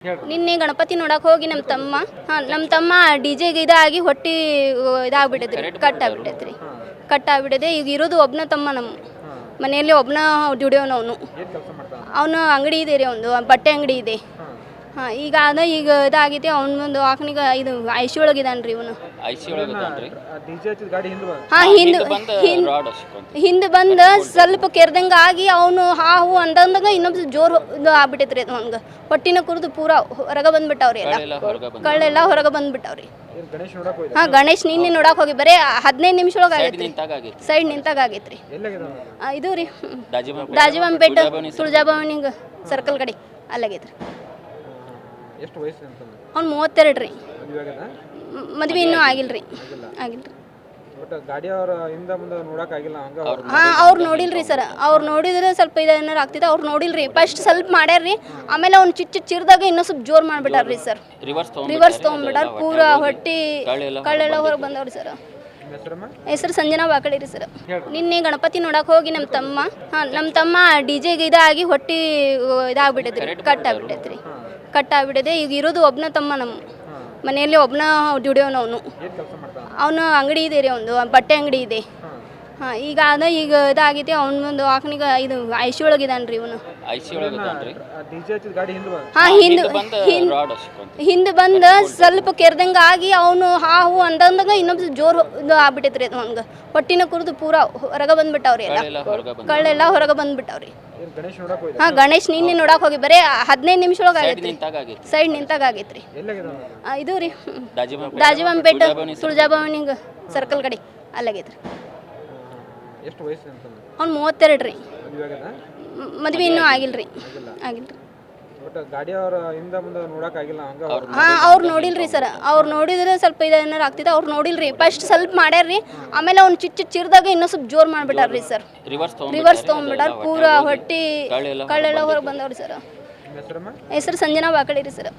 ನಿನ್ನೆ ಗಣಪತಿ ನೋಡಕ್ ಹೋಗಿ ನಮ್ಮ ತಮ್ಮ ಹಾ ನಮ್ಮ ತಮ್ಮ ಡಿ ಜೆಗೆ ಇದಾಗಿ ಹೊಟ್ಟಿ ಇದಾಗ್ಬಿಟ್ಟೈತ್ರಿ ಕಟ್ ಆಗ್ಬಿಟ್ಟೈತ್ರಿ ಕಟ್ ಆಗ್ಬಿಟ್ಟಿದೆ ಈಗ ಇರೋದು ಒಬ್ನ ತಮ್ಮ ನಮ್ಮ ಮನೆಯಲ್ಲಿ ಒಬ್ನ ದುಡಿಯೋನು ಅವನು ಏನು ಕೆಲಸ ಮಾಡ್ತಾನೆ ಅವನು ಅಂಗಡಿ ಇದೆ ರೀ ಒಂದು ಬಟ್ಟೆ ಅಂಗಡಿ ಇದೆ. ಹಾಂ ಈಗ ಅದ ಈಗ ಇದಾಗೈತಿ ಅವ್ನ ಒಂದು ಆಕನಿಗೆ ಇದು ಐಸಿ ಒಳಗಿದಾನ ರೀ ಇವನು. ಐ ಸಿ ಒಳಗೆ ಹಾಂ ಹಿಂದೆ ಬಂದು ಹಿಂದೆ ರಾಡ್ ಹಚ್ಕೊಂತ ಹಿಂದೆ ಬಂದು ಸ್ವಲ್ಪ ಕೆರ್ದಂಗೆ ಆಗಿ ಅವನು ಹಾ ಹೂ ಅಂದಂದಾಗ ಇನ್ನೊಬ್ಬ ಜೋರು ಇದು ಆಗ್ಬಿಟ್ಟೈತ್ರಿ ಅದು ಅವ್ನಿಗೆ ಹೊಟ್ಟಿನ ಕುರಿದು ಪೂರ ಹೊರಗೆ ಬಂದ್ಬಿಟ್ಟವ್ರಿ ಎಲ್ಲ. ಎಲ್ಲ ಕಳ್ಳೆಲ್ಲ ಹೊರಗೆ ಬಂದ್ಬಿಟ್ಟವ್ರಿ. ಹಾ ಗಣೇಶ್ ನಿನ್ನೆ ನೋಡಕ್ ಹೋಗಿ ಬರೀ ಹದಿನೈದು ನಿಮಿಷ ಒಳಗೆ ಸೈಡ್ ಆಗೈತ್ರಿ. ಸೈಡ್ ನಿಂತಾಗ ಆಗೈತ್ರಿ. ಇದು ರೀ. ದಾಜಿಬಾಬ್ ದಾಜಿವಂಪೇಟ ತುಳಜಾಭವನಿಗೆ ಸರ್ಕಲ್ ಕಡೆ ಅಲ್ಲಾಗೈತ್ರಿ. ಎಷ್ಟು ವಯಸ್ಸು ಅವ್ನು ಮೂವತ್ತೆರಡು ರೀ. ಮದುವೆ ಮದ್ವೆ ಇನ್ನೂ ಆಗಿಲ್ಲ ರೀ. ಆಗಿಲ್ಲ. ರೀ. ಬಟ್ ಗಾಡಿ ಅವ್ರ ಹಿಂದೆ ಮುಂದೆ ನೋಡಕ್ ಆಗಿಲ್ಲ ಹಂಗ ಹಾಂ ಅವ್ರು ನೋಡಿಲ್ರಿ ಸರ್. ಅವ್ರು. ನೋಡಿದ್ರೆ ಸ್ವಲ್ಪ ಇದು ಏನಾರು ಆಗ್ತಿದೆ ಅವ್ರು ನೋಡಿಲ್ರಿ. ಫಸ್ಟ್ ಸ್ವಲ್ಪ ಮಾಡ್ಯಾರ್ರಿ ಆಮೇಲೆ ಅವ್ನು ಚಿಟ್ ಚಿಟ್ ಚಿರ್ದಾಗ ಇನ್ನೂ ಸ್ವಲ್ಪ ಜೋರು ಮಾಡ್ಬಿಟ್ಟಾರ್ರಿ ಸರ್. ರಿವರ್ಸ್ ತೊಗೊಂಡ್ ರಿವರ್ಸ್ ತೊಗೊಂಡ್ಬಿಟ್ಟಾರ. ಪೂರ ಹೊಟ್ಟಿ ಕಳ್ಳೆಲ್ಲ ಹೊರಗೆ ಬಂದವ್ರಿ ಸರ್. ನಿಮ್ಮ ಹೆಸರಮ್ಮ? ಹೆಸರು ಸಂಜನಾ ಬಾಕಳಿ ರೀ ಸರ್. ನಿನ್ನೆ ಗಣಪತಿ ನೋಡಕ್ ಹೋಗಿ ನಮ್ಮ ತಮ್ಮ ಹಾಂ ನಮ್ಮ ತಮ್ಮ ಡಿ ಜೆಗೆ ಇದಾಗಿ ಹೊಟ್ಟಿ ಇದಾಗ್ಬಿಟ್ಟೈತ್ರಿ ಕಟ್ ಆಗ್ಬಿಟ್ಟೈತ್ರಿ. ಕಟ್ ಆಗ್ಬಿಟ್ಟಿದೆ ಈಗ ಇರೋದು ಒಬ್ಬನ ತಮ್ಮ ನಮ್ಮ ಮನೆಯಲ್ಲಿ ಒಬ್ಬನ ದುಡಿಯೋನು ಅವನು. ಅವನು ಅಂಗಡಿ ಇದೆ ರೀ ಒಂದು ಬಟ್ಟೆ ಅಂಗಡಿ ಇದೆ. ಹಾಂ. ಈಗ ಅದ ಈಗ ಇದಾಗೈತಿ ಒಂದು ಆಕನಿಗೆ ಇದು ಐಸಿ ಒಳಗಿದಾನ ರೀ ಇವನು. ಒಳಗೆ ಅದಾನ್ರಿ ಹಿಂದೆ ಬಂದ ಹಾಂ ಹಿಂದೆ ಬಂದು ಹಿಂದೆ ರಾಡ್ ಹಚ್ಕೊಂತ ಹಿಂದೆ ಬಂದು ಸ್ವಲ್ಪ ಕೆರ್ದಂಗ ಆಗಿ ಅವನು ಹಾ ಹೂ ಅಂದಂದಾಗ ಇನ್ನೊಬ್ಬ ಜೋರು ಇದು ಆಗ್ಬಿಟ್ಟೈತ್ರಿ ಅದು ಅವ್ನಿಗೆ ಹೊಟ್ಟಿನ ಕುರಿದು ಪೂರಾ ಹೊರಗೆ ಬಂದ್ಬಿಟ್ಟವ್ರಿ ಎಲ್ಲ. ಎಲ್ಲ ಕಳ್ಳೆಲ್ಲ ಹೊರಗೆ ಬಂದ್ಬಿಟ್ಟವ್ರಿ. ಹಾ ಗಣೇಶ್ ನೋಡಕ್ ಹೋಯ್ದ ಹಾಂ ಗಣೇಶ್ ನಿನ್ನೆ ನೋಡಕ್ ಹೋಗಿ ಬರೀ ಹದಿನೈದು ನಿಮಿಷ ಒಳಗೆ ಸೈಡ್ ಆಗೈತ್ರಿ. ನಿಂತಾಗ ಆಗೈತಿ ಸೈಡ್ ನಿಂತಾಗ ಆಗೈತ್ರಿ. ಆ, ಇದು ರೀ ದಾಜಿವಂಪೇಟ ತುಳಜಾಭವನಿಗೆ ಸರ್ಕಲ್ ಕಡೆ ಅಲ್ಲಾಗೈತ್ರಿ. ಎಷ್ಟು ವಯಸ್ಸು ಅವ್ನು ಮೂವತ್ತೆರಡು ರೀ. ಮದ್ವೆ ಇನ್ನೂ ಆಗಿಲ್ಲ ರೀ ಆಗಿಲ್ಲ ರೀ ಬಟ್ ಗಾಡಿ ಹಿಂದೆ ಮುಂದೆ ನೋಡಕ್ ಆಗಿಲ್ಲ ಹಂಗ ಹಾಂ ಅವ್ರು ನೋಡಿಲ್ರಿ ಸರ್. ಅವ್ರು ನೋಡಿದ್ರೆ ಸ್ವಲ್ಪ ಇದು ಏನಾರು ಆಗ್ತಿದೆ ಅವ್ರು ನೋಡಿಲ್ರಿ. ಫಸ್ಟ್ ಸ್ವಲ್ಪ ಮಾಡ್ಯಾರ್ರಿ. ಆಮೇಲೆ ಅವ್ನು ಚಿಚ್ಚ ಚಿಕ್ಕ ಚಿರ್ದಾಗ ಇನ್ನೂ ಸ್ವಲ್ಪ ಜೋರು ಮಾಡ್ಬಿಟ್ಟಾರ್ರಿ ಸರ್. ರಿವರ್ಸ್ ತೊಗೊಂಡ್ ರಿವರ್ಸ್ ತೊಗೊಂಡ್ಬಿಟ್ಟಾರ. ಪೂರಾ ಹೊಟ್ಟಿ ಕಳ್ಳೆಲ್ಲ ಹೊರಗೆ ಬಂದವ್ರಿ ಸರ್. ಹೆಸರಮ್ಮ ಹೆಸರು ಸಂಜನಾ ಬಾಕಳಿ ರೀ ಸರ್.